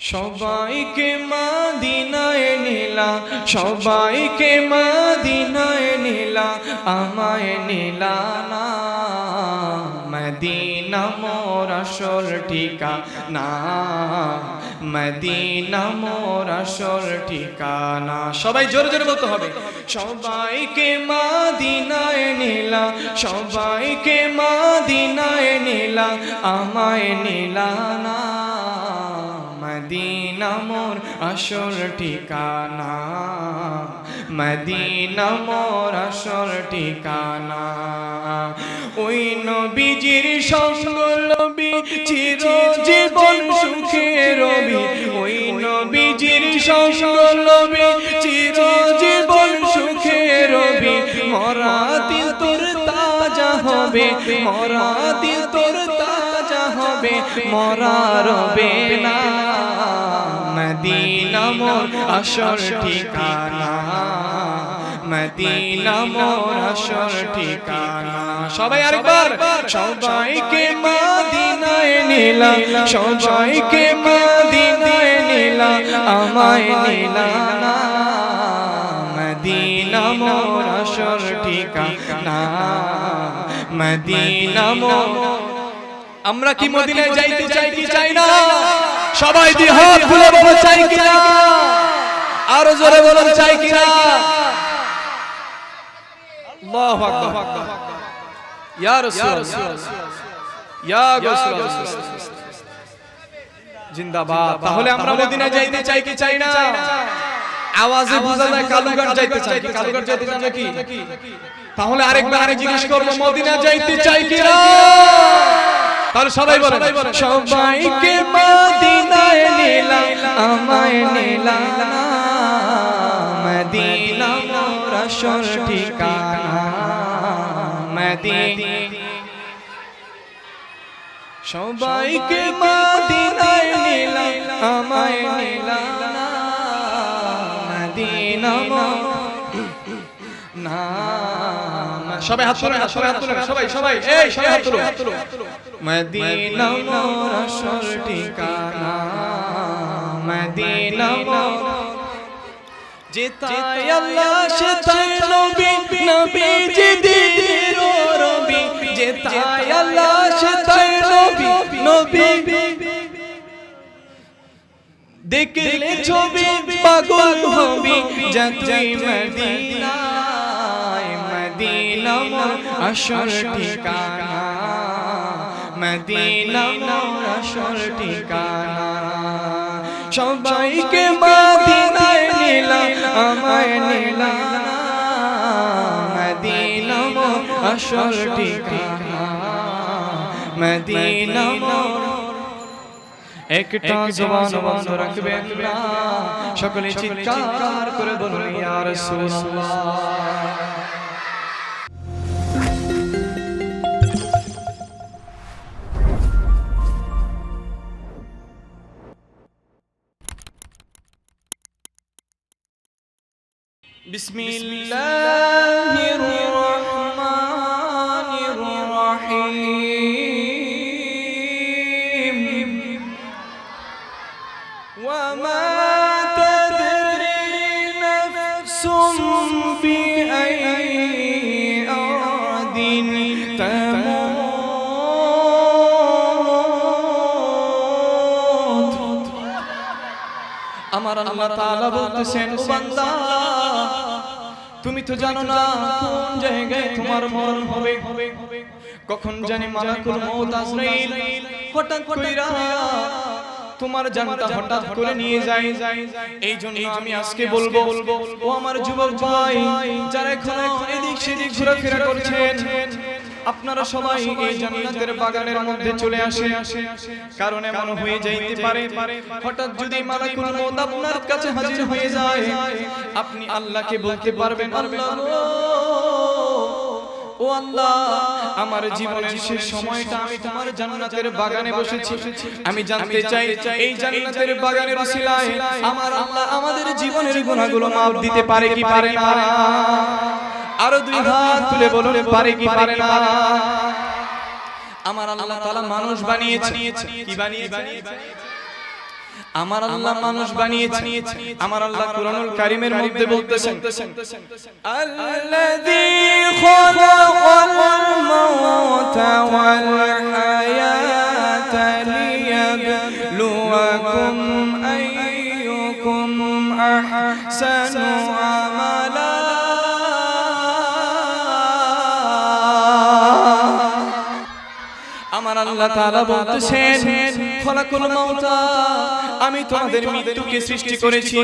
সবাইকে মাদিনায় নিলা, সবাইকে মাদিনায় নিলা, আমায় নিলা না। মদিনা মোর আসল ঠিকানা, মদিনা মোর আসল ঠিকানা। সবাই জোরে জোরে বলতে হবে। সবাইকে মাদিনায় নিলা, সবাইকে মাদিনায় নিলা, আমায় নিলা না। মদিনা মোর আসল ঠিকানা। মদিনা মোর আসল ঠিকানা। ওই নবীজির সঙ্গ লবি চির জীবন সুখে রবি ওই নবীজির সঙ্গ লবি চির জীবন সুখে রবি মরা দিল তোর তাজা হবে মরা দিল তোর তাজা হবে মরা রবে না। মদিনা মোর আসল ঠিকানা। মদিনা মোর আসল ঠিকানা। সবাই আরেকবার, সবাইকে মদিনায় নিলা সবাইকে মদিনায় নিলা আমায় নিলা মদিনা মোর আসল ঠিকানা। মদিনা মোর আমরা কি মদিনায় যাইতে চাই কি চাই না? সবাই দি হাত খুলে বলো চাই কি না আরও জোরে বলুন চাই কি না আল্লাহু আকবার। ইয়া রাসূলুল্লাহ। ইয়া রাসূলুল্লাহ। জিন্দাবাদ। তাহলে আমরা মদিনায় যাইতে চাই কি চাই না? আওয়াজে বোঝা যায় কালুঘাট যাইতে চাই কি কালুঘাট যাইতে চাই নাকি? তাহলে আরেকবার আরেক জিজ্ঞেস করব মদিনা যাইতে চাই কি না? তাহলে সবাই বলে সবাইকে মদিনায় নিলা আমায় নিলা না। মদিনা মোর আসল ঠিকানা। মদিনা। সবাইকে মদিনায় নিলা আমায় নিলা না। মদিনা মোর সবাই হাত তুলে সবাই হাত তুলে সবাই সবাই এই সবাই হাত তুলো মদিনা মোর আসল ঠিকানা মদিনা মোর যেতায় আল্লাহ সেতায় নবী নবী জিদির রবি যেতায় আল্লাহ সেতায় নবী নবী। দেখলে ছবি পাগল হবি যাত্রী মদিনায় মদিনা আসল ঠিকানা মদিনা আসল ঠিকানা। সবাইকে মদিনায় নিলা আমায় নিলা মদিনা আসল ঠিকানা মদিনা একটা জবান বন্ধ রাখবেন না। সকলে চিৎকার করে বলুন ইয়া রাসূলুল্লাহ। بسم الله الرحمن الرحيم. وما تدري نفس بأي أرض تموت. أمر الله تعالى بلتسين وبندان তুমি তো জানো না কোন জায়গায় তোমার মরণ হবে। কখন জানি মালাকুল মউত আজরাইল। হঠাৎ কইরা তোমার জানটা হঠাৎ করে নিয়ে যাই এই জন্য আমি আজকে বলব ও আমার যুবক ভাই যারা এখন এদিক সেদিক ঘোরাফেরা করছেন। আপনারা সবাই এই জান্নাতের বাগানের মধ্যে চলে আসে কারণ এমন হয়ে যাইতে পারে হঠাৎ যদি মালাকুল মউত আপনার কাছে হাজির হয়ে যায় আপনি আল্লাহকে বলতে পারবেন আল্লাহ ও আল্লাহ আমার জীবনের শেষ সময়টা আমি তোমার জান্নাতের বাগানে বসেছি। আমি জানতে চাই এই জান্নাতের বাগানের উসিলায় আমার আল্লাহ আমাদের জীবনের গুনাহগুলো maaf দিতে পারে কি পারে না? আরও দুই হাত তুলে বলুন পারে কি পারে না। আমার আল্লাহ তাআলা মানুষ বানিয়েছে। কি বানিয়েছে? আমার আল্লাহ মানুষ বানিয়েছে। আমার আল্লাহ কুরআনুল কারীমের মধ্যে বলতেছেন আল্লাযী খালাকাল মাউতা ওয়াল হায়াতা লিয়াবলুয়াকুম আইয়ুকুম আহসানু আল্লাহ তাআলা বলতেছেন খলাকুল মাউতা আমি তোমাদের মৃত্যুকে সৃষ্টি করেছি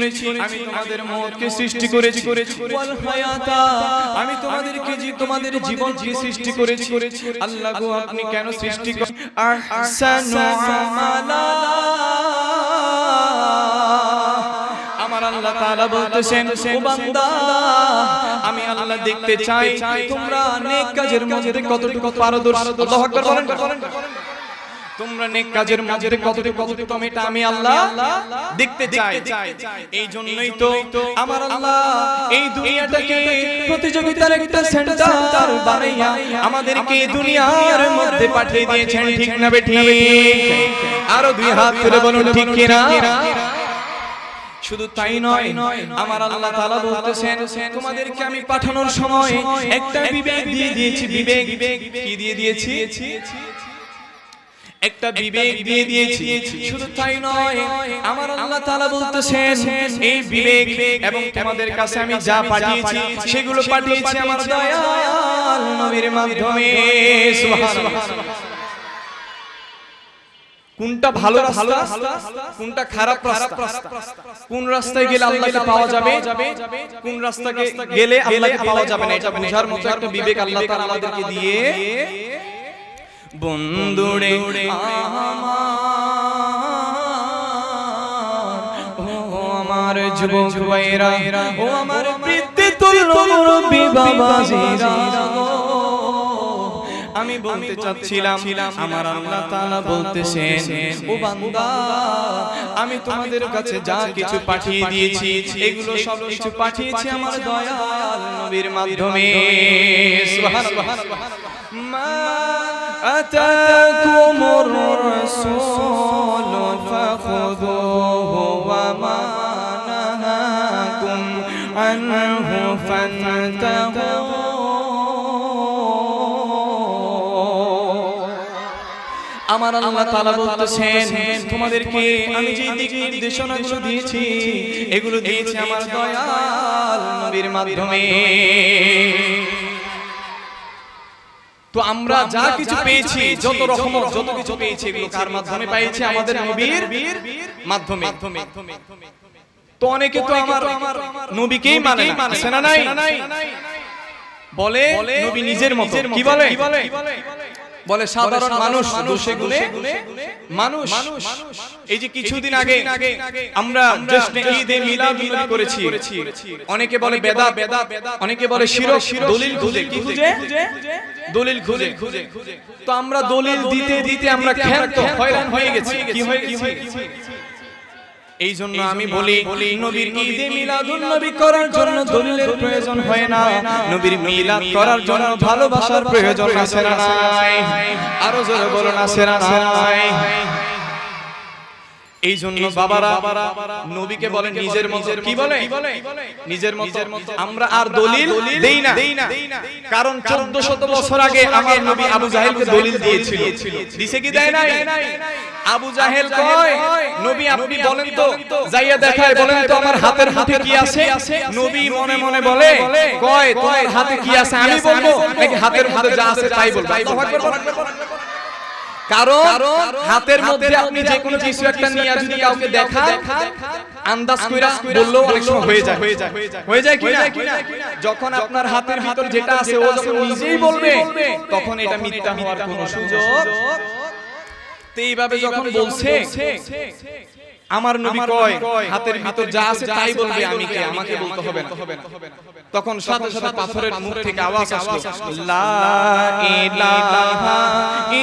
আমি তোমাদের মওতকে সৃষ্টি করেছি। ওয়াল হায়াতা আমি তোমাদেরকে জি তোমাদের জীবনকে সৃষ্টি করেছি। আল্লাহ গো আপনি কেন সৃষ্টি করেন? আহসানু আমালা। আমার আল্লাহ তাআলা বলতেছেন ও বান্দা আমি আল্লাহ দেখতে চাই। তোমরা অনেক কাজের মধ্যে কতটুকু পারদর্শী আল্লাহু আকবার বলেন তোমরা নেক কাজের মধ্যে কতটুকু কতটুকু এটা আমি আল্লাহ দেখতে চাই। এই জন্যই তো আমার আল্লাহ এই দুনিয়াটাকে প্রতিযোগিতার একটা সেন্টার বানাইয়া আমাদেরকে এই দুনিয়ার মধ্যে পাঠিয়ে দিয়েছেন ঠিক না বেঠিক আরও দুই হাত তুলে বলুন ঠিক কিনা? শুধু তাই নয় আমার আল্লাহ তাআলা বলতেছেন তোমাদেরকে আমি পাঠানোর সময় একটা বিবেক দিয়ে দিয়েছি বিবেক। কি দিয়ে দিয়েছি? একটা বিবেক দিয়ে দিয়েছি। শুধু তাই নয় আমার আল্লাহ তাআলা বলতেছেন এই বিবেক এবং তোমাদের কাছে আমি যা পাঠিয়েছি সেগুলো পাঠিয়েছি আমার দয়াল নবীর মাধ্যমে। সুবহানাল্লাহ। কোনটা ভালো রাস্তা কোনটা খারাপ রাস্তা? কোন রাস্তায় গেলে আল্লাহকে পাওয়া যাবে? কোন রাস্তাকে গেলে আল্লাহকে পাওয়া যাবে না? এটা বোঝার মতো একটা বিবেক আল্লাহ তাআলা আমাদেরকে দিয়ে বন্ধুরে ও আমার যুবক ভাইরা ও আমার বৃদ্ধি মুরব্বি আমি বলতে চাচ্ছিলাম আমার আল্লাহ তাআলা বলতেছেন ও বান্দা আমি তোমাদের কাছে যা কিছু পাঠিয়ে দিয়েছি এগুলো সব কিছু পাঠিয়েছি আমার দয়াল নবীর মাধ্যমে। সুবহানাল্লাহ। মা রাসূল ফাখুযুহু ওয়া মা নাহাকুম আনহু ফান্তাহু আমার আল্লাহ তাআলা বলতেছেন তোমাদেরকে আমি যে দিক নির্দেশনাগুলো দিয়েছি এগুলো দিয়েছি আমার দয়াল নবীর মাধ্যমে। তো আমরা যা কিছু পেয়েছি যত রকম যত কিছু পেয়েছি এগুলো কার মাধ্যমে পেয়েছি আমাদের নবীর মাধ্যমে। তো অনেকে তো আমার নবীকেই মানে মানে না। নাই। বলে নবী নিজের মতো। কি বলে? বলে সাধারণ মানুষ দোষে গুণে মানুষ। এই যে কিছুদিন আগে আমরা জ্যেষ্ঠ ঈদে মিলাদ করেছি। অনেকে বলে বেদা বেদা অনেকে বলে শিরক। দলিল খুঁজে। কি খুঁজে? দলিল খুঁজে। তো আমরা দলিল দিতে দিতে আমরা ক্ষান্ত হয়রান হয়ে গেছি। কি হয়ে গেছি? এই জন্য আমি বলি নবীর ঈদে মিলাদুন নবী করার জন্য দলিলের প্রয়োজন হয় না। নবীর মিলাদ করার জন্য ভালোবাসার প্রয়োজন আছে না আরও জোরে বলুন আছে না এই জন্য বাবারা নবীকে বলেন নিজের মতো। কি বলে নিজের মতো। আমরা আর দলিল দেই না। কারণ 1400 বছর আগে আমার নবী আবু জাহেলকে দলিল দিয়েছিল। দিছে কি দেয় নাই? আবু জাহেল কয় নবী আপনি বলেন তো যাইয়া দেখায় বলেন তো আমার হাতের মুঠে কি আছে? নবী মনে মনে বলে কয় তোমার হাতে কি আছে? আমি বলব নাকি হাতের মধ্যে যা আছে তাই বলব? আল্লাহু আকবার। কারণ হাতের মধ্যে আপনি যে কোনো কিছু একটা নিয়ে যদি কাউকে দেখা আন্দাজ কইরা বললেও অনেক সময় হয়ে যায়। হয়ে যায়। কি না যখন আপনার হাতের ভিতর যেটা আছে ও যখন নিজেই বলবে তখন এটা মিথ্যা হওয়ার কোনো সুযোগ তো এইভাবে যখন বলছে আমার নবী কয় হাতের ভিতর যা আছে তাই বলবে আমি কে আমাকে বলতে হবে না। তখন সাথে সাথে পাথরের মুখ থেকে আওয়াজ আসলো। লা ইলাহা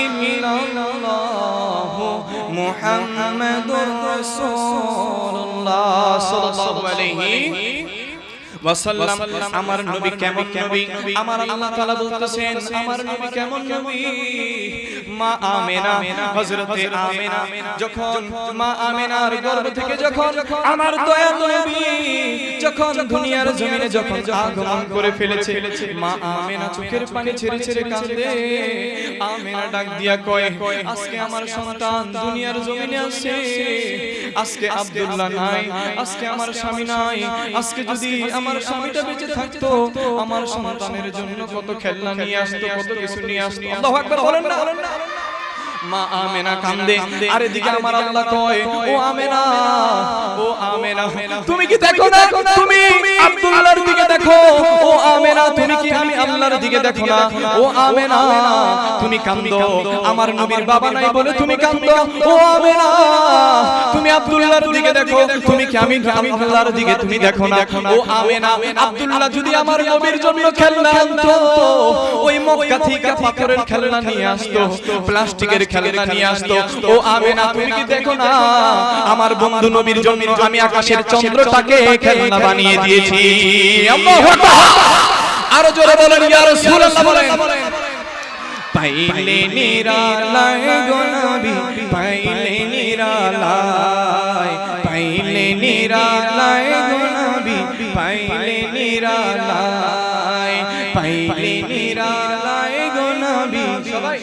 ইল্লাল্লাহ মুহাম্মাদুর রাসূলুল্লাহ সাল্লাল্লাহু আলাইহি ওয়াসাল্লাম আমার নবী কেমন নবী? আমার আল্লাহ তাআলা বলতেছেন আমার নবী কেমন নবী? মা আমেনা হযরতে আমেনা যখন মা আমেনার গর্ভ থেকে যখন আমার দয়া নবী যখন দুনিয়ার জমিনে যখন আগমন করে ফেলেছে মা আমেনা চোখের পানি ছেড়ে ছেড়ে কাঁদে আমেনা ডাক দিয়া কয় আজকে আমার সন্তান দুনিয়ার জমিনে আসছে আজকে আব্দুল্লাহ নাই। আজকে আমার স্বামী নাই। আজকে যদি আমার স্বামীটা বেঁচে থাকতো আমার সন্তানের জন্য কত খেলনা নিয়ে আসতো কত কিছু নিয়ে আসতো। আল্লাহু আকবার বলেন না। মা আমেনা কান্দে। আর এদিকে আমার আল্লাহ কয় ও আমেনা ও আমেনা তুমি কি দেখো না? তুমি আব্দুল্লাহর দিকে দেখো। ও আমেনা তুমি কি আমি আল্লাহর দিকে দেখো না? ও আমেনা তুমি কান্দো। আমার নবীর বাবা নাই বলে তুমি কান্দো। ও আমেনা তুমি আব্দুল্লাহর দিকে দেখো। তুমি কি আমি আল্লাহর দিকে তুমি দেখো না? ও আমেনা আব্দুল্লাহ যদি আমার নবীর জন্য খেলনা আনতো ওই মক্কা থেকে পাথরের খেলনা নিয়ে আসতো। প্লাস্টিকের খেলনা নিয়ে আসতো। ও আমেনা তুমি কি দেখো না? আমার বন্ধু নবীর জন্য আমি আকাশের চন্দ্রটাকে খেলনা বানিয়ে দিয়েছি। আল্লাহু আকবার। আরও জোরে বলেন ইয়া রাসূলুল্লাহ বলেন। পাইলে নিরালায় গো নবী পাইলে নিরালায় পাইলে নিরালায় গো নবী পাইলে নিরালায় পাইলে নিরালায় গো নবী। সবাই।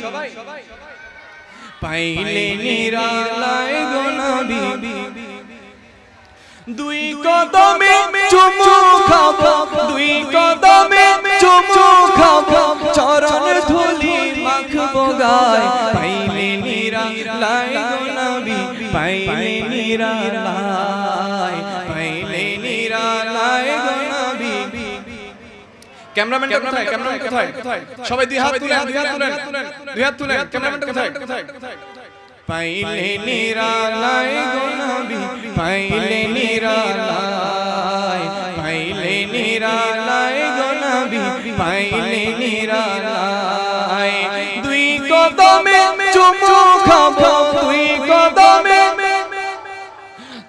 পাইলে নিরালায় গো নবী। দুই কদমে চুমু খাব। দুই কদমে চুমু খাব। চরণ ধুলি মাখবো গায়। পাইলে নিরালায় গো নবী। পাইলে নিরা ক্যামেরাম্যান কোথায়? ক্যামেরাম্যান কোথায়? সবাই দুই হাত তুলেন দুই হাত তুলেন দুই হাত তুলেন। ক্যামেরাম্যান কোথায়? পাইলে নিরালায় গো নবী পাইলে নিরালায় পাইলে নিরালায় গো নবী পাইলে নিরালায় দুই কদমে চুমু খাব কদমে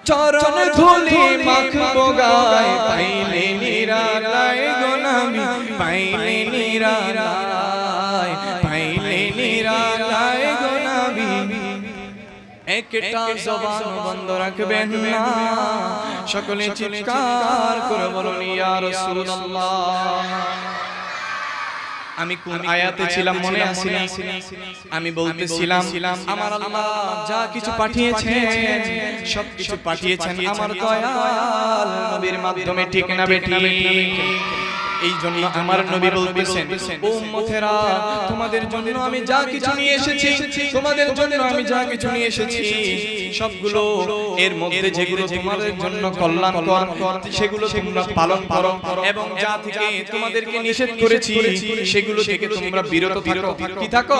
চরণ ধুলি মাখবো গায় পাইলে নিরালায় গো নবী পাইলে নিরালায় পাইলে নিরালায় গো নবী একটা জবান বন্ধ রাখবেন না। সকলে চিৎকার করে বলুন ইয়া রাসূলুল্লাহ। আমি কোন আয়াতে ছিলাম মনে আছে। আমি বলতেছিলাম আমার আল্লাহ যা কিছু পাঠিয়েছেন সব কিছু পাঠিয়েছেন আমার দয়াল নবীর মাধ্যমে ঠিক না বেটি এই জন্য আমার নবী বলতেছেন ও উম্মতেরা তোমাদের জন্য আমি যা কিছু নিয়ে এসেছি তোমাদের জন্য আমি যা কিছু নিয়ে এসেছি সবগুলো এর মধ্যে যেগুলো তোমাদের জন্য কল্যাণকর সেগুলো তোমরা পালন করো এবং যা থেকে তোমাদেরকে নিষেধ করেছি সেগুলো থেকে তোমরা বিরত থাকো। কি থাকো?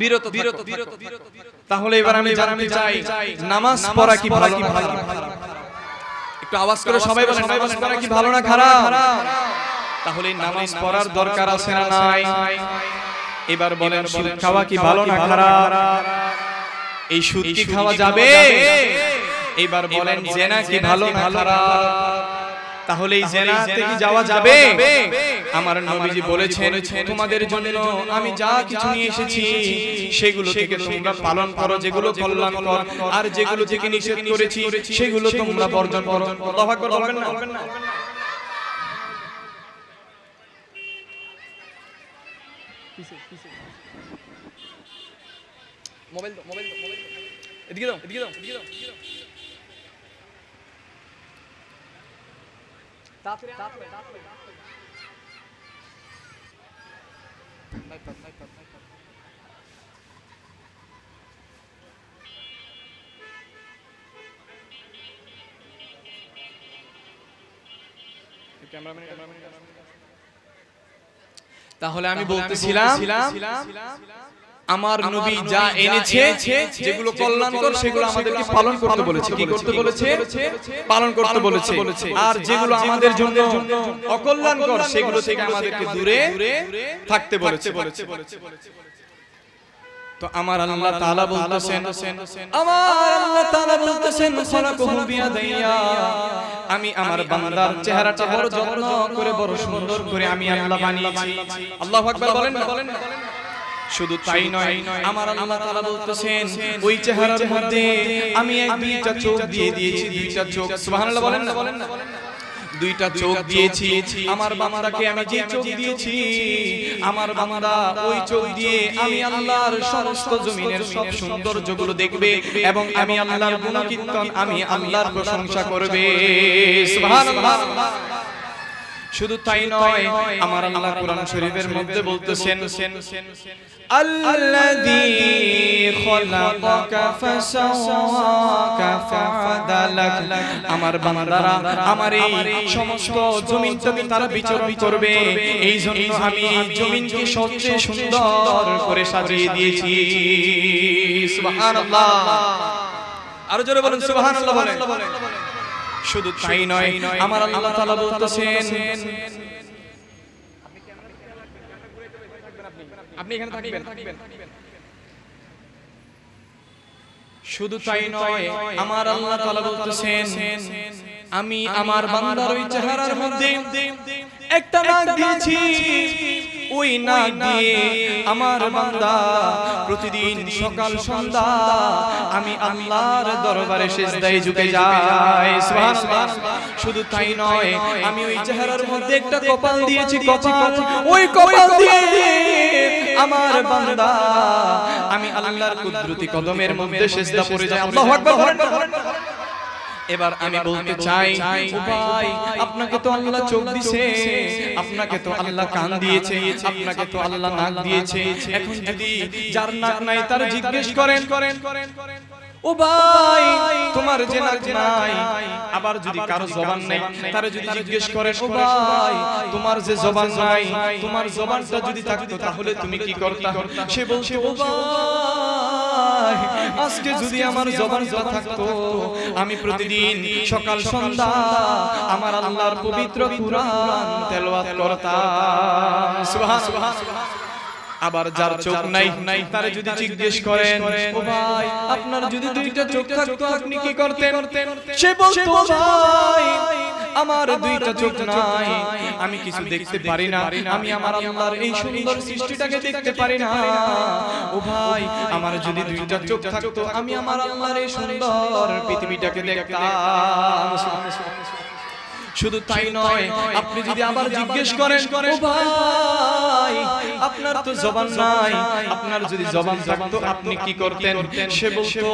বিরত বিরত তাহলে এবার আমি জানতে চাই নামাজ পড়া কি ভালো কি ভালো? একটু আওয়াজ করে সবাই বলেন নামাজ পড়া কি ভালো না খারাপ তাহলে নামাজ পড়ার দরকার আছে না নাই এবার বলেন সুদ খাওয়া কি ভালো না খারাপ এই সুদ কি খাওয়া যাবে এবার বলেন জেনা কি ভালো না খারাপ তাহলে এই জেনাতে কি যাওয়া যাবে। আমার নবীজি বলেছেন তোমাদের জন্য আমি যা কিছু নিয়ে এসেছি সেগুলো থেকে তোমরা পালন করো যেগুলো কল্যাণকর আর যেগুলো থেকে নিষেধ করেছি সেগুলো তোমরা বর্জন করো আল্লাহু আকবার বলবেন না মোবাইল দাও মোবাইল দাও মোবাইল দাও। এদিকে দাও এদিকে দাও এদিকে দাও। এদিকে দাও তাড়াতাড়ি তাড়াতাড়ি তাড়াতাড়ি তাহলে আমি বলতেছিলাম আমার নবী যা এনেছে যেগুলো কল্যাণকর সেগুলো আমাদেরকে পালন করতে বলেছে কি করতে বলেছে? পালন করতে বলেছে। আর যেগুলো আমাদের জন্য অকল্যাণকর সেগুলো থেকে আমাদেরকে দূরে থাকতে বলেছে। তো আমার আল্লাহ তাআলা বলতেছেন আমার আল্লাহ তাআলা বলতেছেন খলাকুহু বিয়াদাইয়া। আমি আমার বান্দার চেহারাটা বড় যত্ন করে বড় সুন্দর করে আমি আল্লাহ বানিয়েছি। আল্লাহু আকবার বলেন না? বলেন না? শুধু তাই নয় আমার আল্লাহ তাআলা বলতেছেন ওই চেহারার মধ্যে আমি এক দুইটা চোখ দিয়ে দিয়েছি দুইটা চোখ। সুবহানাল্লাহ বলেন না? বলেন না দুইটা চোখ দিয়েছি আমার বান্দাকে আমি যে চোখ দিয়েছি আমার বান্দা ওই চোখ দিয়ে আমি আল্লাহর সমস্ত জমিনের সব সৌন্দর্যগুলো দেখবে এবং আমি আল্লাহর গুণকীর্তন আমি আল্লাহর প্রশংসা করবে। সুবহানাল্লাহ। শুধু তাই নয় আমার আল্লাহ কোরআন শরীফের মধ্যে বলতেছেন আল্লাযী খলাকাকা ফাসাওয়াকা ফাআদালাক আমার বান্দারা, আমার এই সমস্ত জমিনটাকে তারা বিচরণ করবে। এই জন্য আমি এই জমিনকে সবচেয়ে সুন্দর করে সাজিয়ে দিয়েছি। সুবহানাল্লাহ। আরও জোরে বলুন, সুবহানাল্লাহ বলেন। শুধু তাই নয়, আমার আল্লাহ তাআলা বলতেছেন আপনি এখানে থাকবেন। শুধু তাই নয় আমার আল্লাহ তাআলা বলতেছেন আমি আমার বান্দার ওই চেহারার মধ্যে একটা নাক দিয়েছি। ওই নাক দিয়ে আমার বান্দা প্রতিদিন সকাল সন্ধ্যা আমি আল্লাহর দরবারে সেজদায় ঝুঁকে যাই। সুবহানাল্লাহ। শুধু তাই নয়। আমি ওই চেহারার মধ্যে একটা কপাল দিয়েছি। কপাল ওই কপাল দিয়ে আমার বান্দা। আমি আল্লাহর কুদরতি কদমের মধ্যে সেজদা পড়ে যায় আল্লাহু আকবার। এবার আমি বলতে চাই ভাই আপনাকে তো আল্লাহ চোখ দিয়েছে আপনাকে তো আল্লাহ কান দিয়েছে আপনাকে তো আল্লাহ নাক দিয়েছে। এখন যদি যার নাক নাই তার জিজ্ঞেস করেন করেন। ও ভাই তোমার যে নাক নাই। আবার যদি কারও জবান নাই তারে যদি জিজ্ঞেস করেন ও ভাই তোমার যে জবান নাই তোমার জবানটা যদি থাকতো তাহলে তুমি কি করতা? সে বলছে ও ভাই আজকে যদি আমার জবানটা থাকতো আমি প্রতিদিন সকাল সন্ধ্যা আমার আল্লাহর পবিত্র কুরআন তেলাওয়াত করতাম। সুবহান আবার যার চোখ নাই নাই তারে যদি জিজ্ঞেস করেন ও ভাই আপনার যদি দুইটা চোখ থাকতো আপনি কি করতেন? সে বলতো ভাই আমার দুইটা চোখ নাই আমি কিছু দেখতে পারি না আমি আমার আল্লাহর এই সুন্দর সৃষ্টিটাকে দেখতে পারি না। ও ভাই আমার যদি দুইটা চোখ থাকতো আমি আমার আল্লাহর এই সুন্দর পৃথিবীটাকে দেখতাম। শুধু তাই নয় আপনি যদি আবার জিজ্ঞেস করেন ও ভাই আপনার তো জবান নাই। আপনার যদি জবান থাকতো আপনি কি করতেন? সে বলতো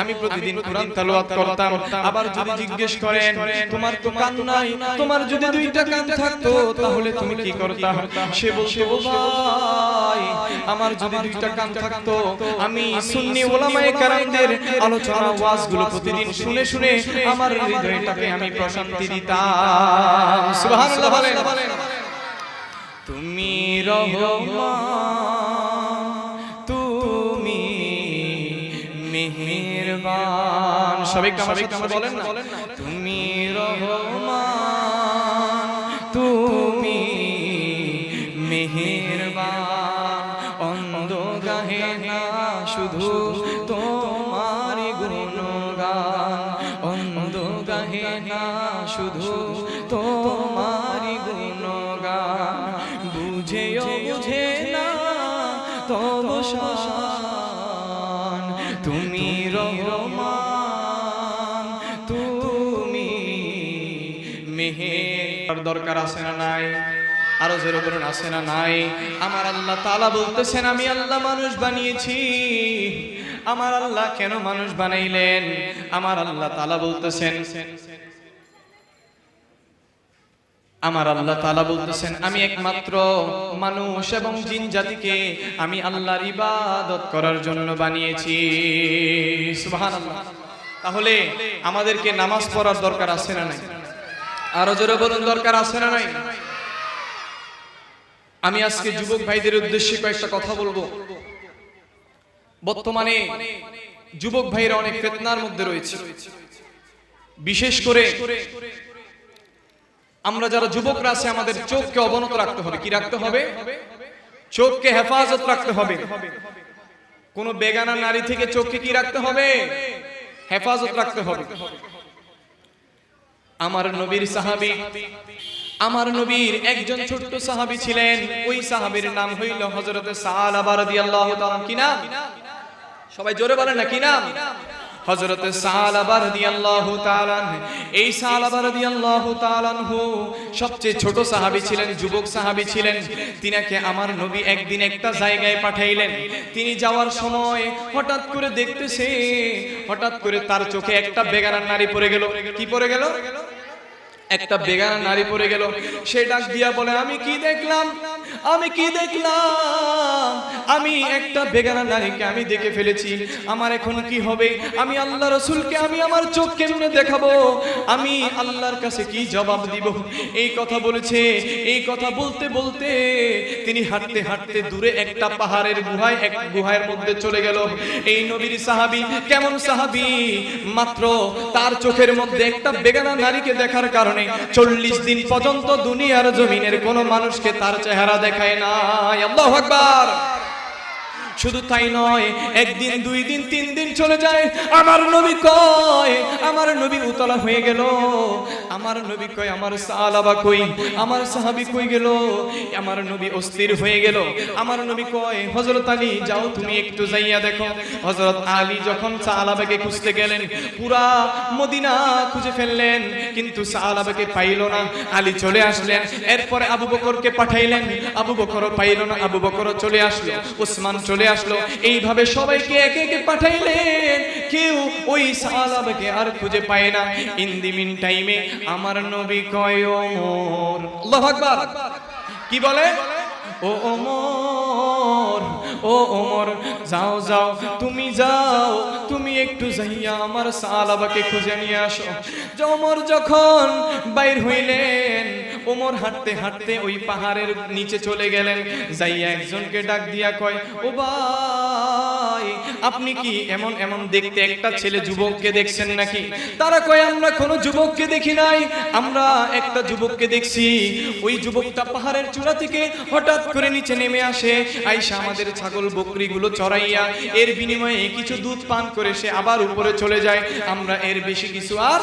আমি প্রতিদিন কোরআন তেলাওয়াত করতাম আবার যদি জিজ্ঞেস করেন তোমার তো কান নাই তোমার যদি দুইটা কান থাকতো তাহলে তুমি কি করতা সে বলতো ও ভাই আমার যদি দুইটা কান থাকতো আমি সুন্নি ওলামায়ে কেরামদের আলোচনা ওয়াজগুলো প্রতিদিন শুনে শুনে আমার হৃদয়টাকে আমি প্রশান্তি দিতাম। সুবহানাল্লাহ বলেন। তুমি রহমান তুমি মেহেরবান। সবাই বলেন না? দরকার আছে না নাই? আরও জোরে বলুন, আছে না নাই? আমার আল্লাহ তাআলা বলতেছেন, আমি আল্লাহ মানুষ বানিয়েছি। আমার আল্লাহ কেন মানুষ বানাইলেন? আমার আল্লাহ তাআলা বলতেছেন, আমার আল্লাহ তাআলা বলতেছেন, আমি একমাত্র মানুষ এবং জিন জাতিকে আমি আল্লাহর ইবাদত করার জন্য বানিয়েছি। তাহলে আমাদেরকে নামাজ পড়ার দরকার আছে না নাই? আরও জোরে বলুন, দরকার আছে না নাই? আমি আজকে যুবক ভাইদের উদ্দেশ্যে কয়েকটা কথা বলব। বর্তমানে যুবক ভাইরা অনেক ফেতনার মধ্যে রয়েছে। বিশেষ করে আমরা যারা যুবকরা আছে, আমাদের চোখকে অবনত রাখতে হবে। কি রাখতে হবে? চোখকে হেফাজত রাখতে হবে। কোন বেগানা নারী থেকে চোখকে কি রাখতে হবে? হেফাজত রাখতে হবে। আমার নবীর সাহাবি। আমার নবীর একজন ছোট্ট সাহাবি ছিলেন। ওই সাহাবির নাম হইল হজরতে সালাবা আবার কিনা সবাই জোরে বলেন না, কি নাম? হযরত সালাবা রাদিয়াল্লাহু তাআলা এই সালাবা রাদিয়াল্লাহু তাআলা সবচেয়ে ছোট সাহাবী ছিলেন, যুবক সাহাবী ছিলেন। তিনাকে আমার নবী একদিন একটা জায়গায় পাঠাইলেন। তিনি যাওয়ার সময় হঠাৎ করে দেখতেছে, হঠাৎ করে তার চোখে একটা বেগানার নারী পড়ে গেল। কি পড়ে গেল? একটা বেগানা নারী পড়ে গেল। সে ডাক দিয়া বলে, আমি কি দেখলাম? আমি কি দেখলাম? আমি একটা বেগানা নারীকে আমি দেখে ফেলেছি। আমার এখন কি হবে? আমি আল্লাহ রসুলকে আমি আমার চোখ কেমনে দেখাবো? আমি আল্লাহর কাছে কি জবাব দিব? এই কথা বলেছে, এই কথা বলতে বলতে তিনি হাঁটতে হাঁটতে দূরে একটা পাহাড়ের গুহায়, এক গুহার মধ্যে চলে গেল। এই নবীর সাহাবী কেমন সাহাবী? মাত্র তার চোখের মধ্যে একটা বেগানা নারীকে দেখার কারণে চল্লিশ দিন পর্যন্ত দুনিয়ার জমিনের কোনো মানুষকে তার চেহারা দেখায় নাই। আল্লাহ আকবার। শুধু তাই নয়, একদিন, দুই দিন, তিন দিন চলে যায়। আমার নবী কয়, আমার নবী উতলা হয়ে গেল। আমার নবী কয়, আমার সালাবা কই, আমার সাহাবি কই গেল? আমার নবী অস্থির হয়ে গেল। আমার নবী কয়, হযরত আলী, যাও তুমি একটু যাইয়া দেখো। হযরত আলী যখন সালাবাকে খুঁজতে গেলেন, পুরা মদিনা খুঁজে ফেললেন, কিন্তু সালাবাকে পাইল না। আলী চলে আসলেন। এরপরে আবু বকরকে পাঠাইলেন। আবু বকরও পাইল না, আবু বকরও চলে আসলো। উসমান চলে আসলো। এইভাবে সবাইকে একে একে পাঠাইলেন। কেউ ওই সালাবাকে আর খুঁজে পায় না। ইন দি মিন টাইমে আমার নবী কয় ওমর। আল্লাহু আকবার। কি বলে? ও ওমর ও ওমর, যাও যাও, তুমি যাও, তুমি একটু যাইয়া আমার সালাবাকে খুঁজে নিয়ে আসো। ওমর যখন বাইর হইলেন ওমর হাঁটতে হাঁটতে ওই পাহাড়ের নিচে চলে গেলেন। যাইয়া একজনকে ডাক দিয়া কয়, ও ভাই, আপনি কি এমন এমন দেখতে একটা ছেলে যুবককে দেখছেন নাকি? তারা কয়, আমরা কোনো যুবককে দেখি নাই, আমরা একটা যুবককে দেখছি। ওই যুবকটা পাহাড়ের চূড়া থেকে হঠাৎ করে নিচে নেমে আসে। আইসা আমাদের ছাগল বকরিগুলো চড়াইয়া এর বিনিময়ে কিছু দুধ পান করে সে আবার উপরে চলে যায়। আমরা এর বেশি কিছু আর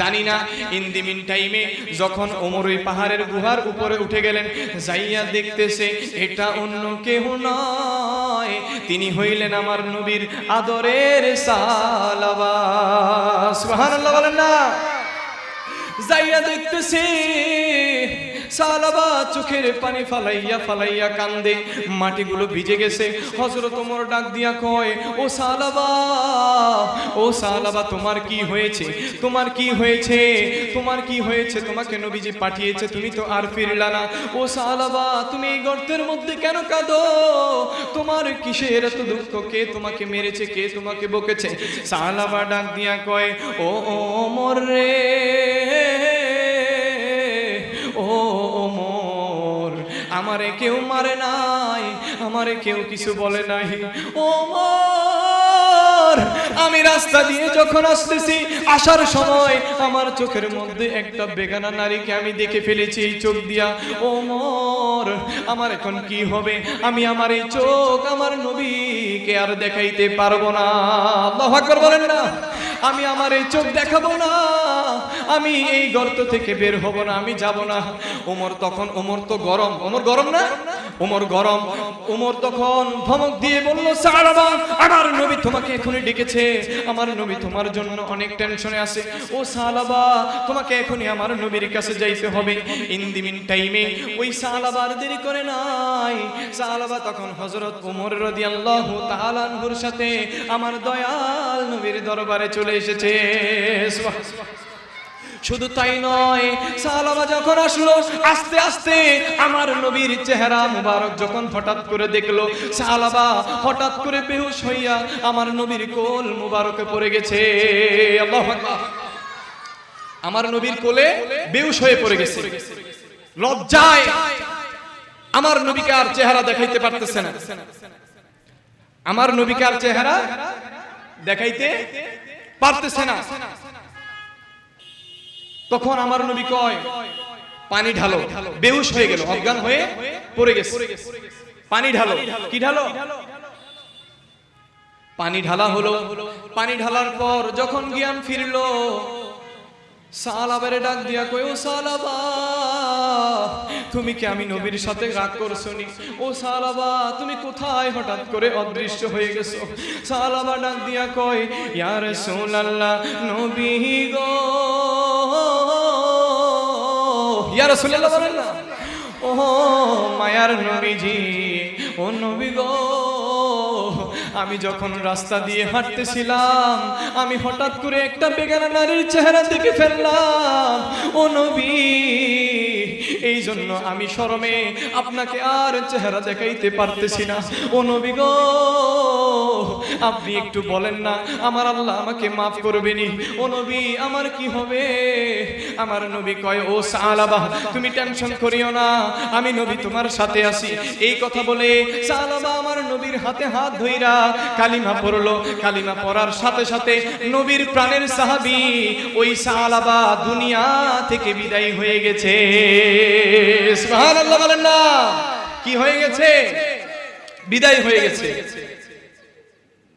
জানি না। ইন দি মিন টাইমে যখন ওমর ওই পাহাড়ের গুহার উপরে উঠে গেলেন। যাইয়া দেখতেছে, এটা অন্য কেহ নয়। তিনি হইলেন আমার নবীর আদরের সালাবা সুবহানাল্লাহ, বলেন না। যাইয়া দেখতেছে সালাবা চোখের পানি ফালাইয়া ফালাইয়া কান্দে, মাটিগুলো ভিজে গেছে। হজরত ওমর ডাক দিয়া কয়, ও সালাবা ও সালাবা, তোমার কি হয়েছে? তোমার কি হয়েছে? তোমার কি হয়েছে? তোমাকে নবীজি পাঠিয়েছে, তুমি তো আর ফিরলা না। ও সালাবা, তুমি এই গর্তের মধ্যে কেন কাঁদো? তোমার কিসের এত দুঃখ? কে তোমাকে মেরেছে? কে তোমাকে বকেছে? সালাবা ডাক দিয়া কয় ও, ওমর রে আমারে কেউ মারে নাই, আমারে কেউ কিছু বলে নাই। ও আমি রাস্তা দিয়ে যখন আসতেছি, আসার সময় আমার চোখের মধ্যে একটা বেগানা নারীকে আমি দেখে ফেলেছি এই চোখ দিয়া। ও মোর, আমার এখন কি হবে? আমি আমার এই চোখ আমার নবীকে আর দেখাইতে পারব না। বলেন না। আমি আমার এই চোখ দেখাবো না। আমি এই গর্ত থেকে বের হব না, আমি যাব না। ওমর তখন ওমর তো গরম। ওমর গরম না? ওমর গরম। ওমর তখন ধমক দিয়ে বলল সারাবা আমার নবী তোমাকে এখনই ডেকেছে। আমার নবী তোমার জন্য অনেক টেনশনে আছে। ও সালাবা, তোমাকে এখনই আমার নবীর কাছে যাইতে হবে। ইন দি মিন টাইমে ওই সালাবার দেরি করে নাই। সালাবা তখন হযরত ওমর রাদিয়াল্লাহু তাআলা আনহুর সাথে আমার দয়াল নবীর দরবারে চলে এসেছে। শুধু তাই নয় সালাবা যখন আসলো, আস্তে আস্তে আমার নবীর চেহারা মুবারক যখন হঠাৎ করে দেখল সালাবা হঠাৎ করে বেহুশ হইয়া আমার নবীর কোল মুবারকে পড়ে গেছে। আমার নবীর কোলে বেহুশ হয়ে পড়ে গেছে। লজ্জায় আমার নবীকে আর চেহারা দেখাইতে পারতেছে না। আমার নবীকে আর চেহারা দেখাইতে পারতেছে না। তখন আমার নবী কয়, পানি ঢালো। বেহুশ হয়ে গেল, অজ্ঞান হয়ে পড়ে গেছে। পানি ঢালো। কি ঢালো? পানি ঢালা হলো। পানি ঢালার পর যখন জ্ঞান ফিরলো সালাবারে ডাক দিয়া কই ও সালাবা, তুমি কি আমি নবীর সাথে রাগ করছ ও সালাবা, তুমি কোথায় হঠাৎ করে অদৃশ্য হয়ে গেছো? সালাবা ডাক দিয়া কই ইয়া রাসূলুল্লাহ, নবী গো। ইয়া রাসূলুল্লাহ বলেন না? ও মায়ার নবীজি, ও নবী গো। আমি যখন রাস্তা দিয়ে হাঁটতেছিলাম, আমি হঠাৎ করে একটা বেগানা নারীর চেহারা দেখে ফেললাম। ও নবী! এই জন্য আমি শরমে আপনাকে আর চেহারা দেখাইতে পারতেছি না। ও গো, আপনি একটু বলেন না, আমার আল্লাহ আমাকে মাফ করবেনি ও নবী, আমার কি হবে? আমার নবী কয়, ও সালাবা, তুমি টেনশন করিও না, আমি নবী তোমার সাথে আছি। এই কথা বলে সালাবা আমার নবীর হাতে হাত ধইরা কালিমা পড়ল। কালিমা পড়ার সাথে সাথে নবীর প্রাণের সাহাবি ওই সালাবা দুনিয়া থেকে বিদায় হয়ে গেছে।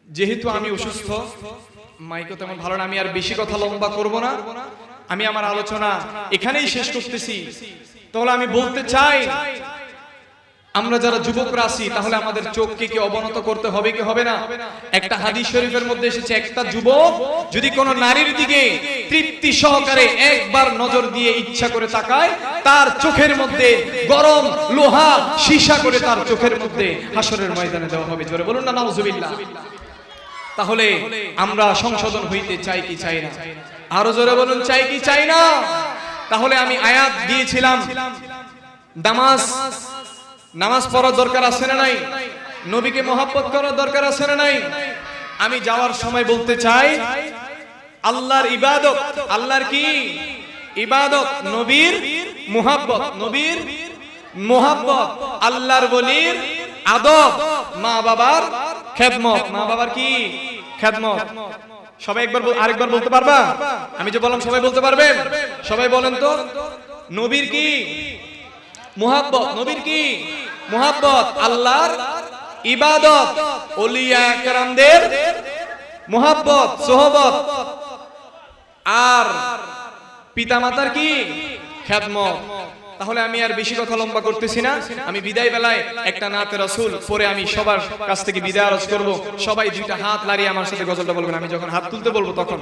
যেহেতু আমি অসুস্থ মাইকো তেমন ভালো না, আমি আর বেশি কথা লম্বা করব না। আমি আমার আলোচনা এখানেই শেষ করতেছি। তাহলে আমি বলতে চাই আমরা যারা যুবকরা আছি, তাহলে আমাদের চোখকে কি অবনত করতে হবে কি হবে না? একটা হাদিস শরীফের মধ্যে এসেছে, একটা যুবক যদি কোনো নারীর দিকে তৃপ্তি সহকারে একবার নজর দিয়ে ইচ্ছা করে তাকায়, তার চোখের মধ্যে গরম লোহা সীসা করে তার চোখের মধ্যে হাসরের ময়দানে দেওয়া হবে। জোরে বলুন না, নাউজুবিল্লাহ। তাহলে আমরা সংশোধন হইতে চাই কি চাই না? আরও জোরে বলুন, চাই কি চাই না? তাহলে আমি আয়াত দিয়েছিলাম। নামাজ নামাজ পড়ার দরকার আছে না নাই? নবীকে মহাব্বত করার দরকার আছে না নাই? আমি যাওয়ার সময় বলতে চাই, আল্লাহর ইবাদত, আল্লাহর কি? ইবাদত, নবীর মুহাব্বত, নবীর মোহাব্বত, আল্লাহর বলির আদব, মা বাবার খেদমত। মা বাবার কি? খেদমত। সবাই একবার আরেকবার বলতে পারবা? আমি যে বললাম, সবাই বলতে পারবেন সবাই বলেন তো। নবীর কি? মুহাব্বত, নবীর কি? মুহাব্বত, আল্লাহর ইবাদত, ওলিয়া কেরামদের মুহাব্বত, সোহবত। আর পিতামাতার কি? খেদমত। তাহলে আমি আর বেশি কথা লম্বা করতেছি না। আমি বিদায় বেলায় একটা নাতে রসুল পরে আমি সবার কাছ থেকে বিদায় আরজ করব। সবাই দুইটা হাত লাড়িয়ে আমার সাথে গজলটা বলবেন। আমি যখন হাত তুলতে বলব তখন।